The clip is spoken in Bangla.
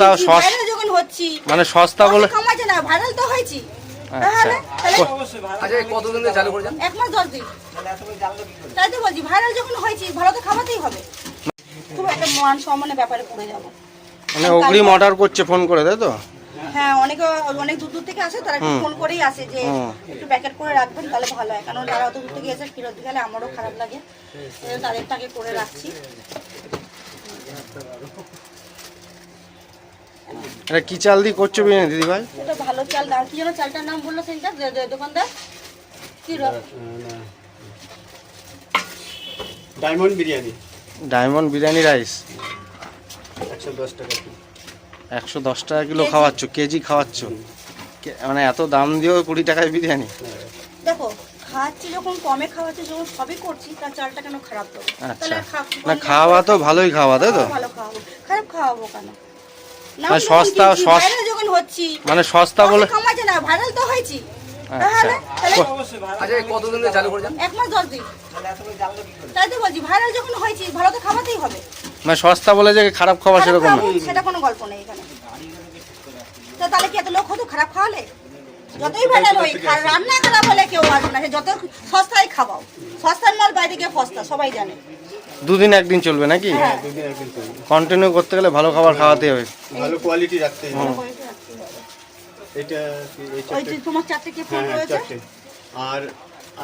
সস্তা দিচ্ছি, সস viral যখন হচ্ছি মানে সস্তা বলে অনেক কামাচ্ছে না? ভাইরাল তো হয়েছি। আচ্ছা। আচ্ছা এক মাস দশ দিন। তাই তো বলছি ভাইরাল যখন হয়েছি ভালো তো খাওয়াতেই হবে। খুব একটা মান সম্মানের ব্যাপারে পড়ে যাব। মানে অগ্রিম অর্ডার করছে ফোন করে তাই তো? হ্যাঁ অনেকে অনেক দূর দূর থেকে আসে তারা একটু ফোন করেই আসে যে একটু প্যাকেট করে রাখবেন তাহলে ভালো হয়। কারণ তারা অত দূর থেকে এসে ফেরত গেলে আমারও খারাপ লাগে। করে রাখছি। এটা কি চাল দিয়ে করছ বিরিয়ানি দিদি ভাই এটা ভালো চাল দাম কি যেন চালটার নাম বলল সেন্টার দোকানদার। কি র- diamond biryani. Diamond biryani rice. একশো দশ টাকা কিলো। একশো দশ টাকা কিলো খাওয়াচ্ছ কেজি খাওয়াচ্ছ। মানে এত দাম দিয়েও কুড়ি টাকায় বিরিয়ানি? দেখো খাচ্ছি যখন কমে খাওয়াচ্ছি যখন সবই করছি তার চালটা কেন খারাপ দেবো আচ্ছা। না খাওয়া তো ভালোই খাওয়া তাই তো? ভালো খাওয়াবো খারাপ খাওয়াবো কেন? না আর সস্তা সস যখন হচ্ছি মানে সস্তা বলে না ভাইরাল তো হয়েছি। তাহলে তাহলে এই কতদিন ধরে চালু করেছেন? এক মাস তাই তো বলছি ভাইরাল যখন হয়েছি ভালো তো খাওয়াতেই হবে। মানে সস্তা বলে যে খারাপ খাওয়া সেরকম সেটা কোনো গল্প নেই এখানে। তো তাহলে কি এত লোক হতো খারাপ খাওয়ালে? যতই ভেজাল হই খা- রান্না করা হলে কেউ আসবে না যত সস্তায় খাওয়াও। সস্তার মাল বাইরে গিয়ে সস্তা সবাই জানে। দুদিন একদিন চলবে নাকি? হ্যাঁ। দুদিন একদিন করব। কন্টিনিউ করতে গেলে ভালো খাবার খাওয়াতে হবে। ভালো কোয়ালিটি রাখতে হবে। ওই যে রাখতে হবে। এটা কি- এই চারটে তোমার চারটে কি ফোন হ্যাঁ হ্যাঁ রয়েছে? আর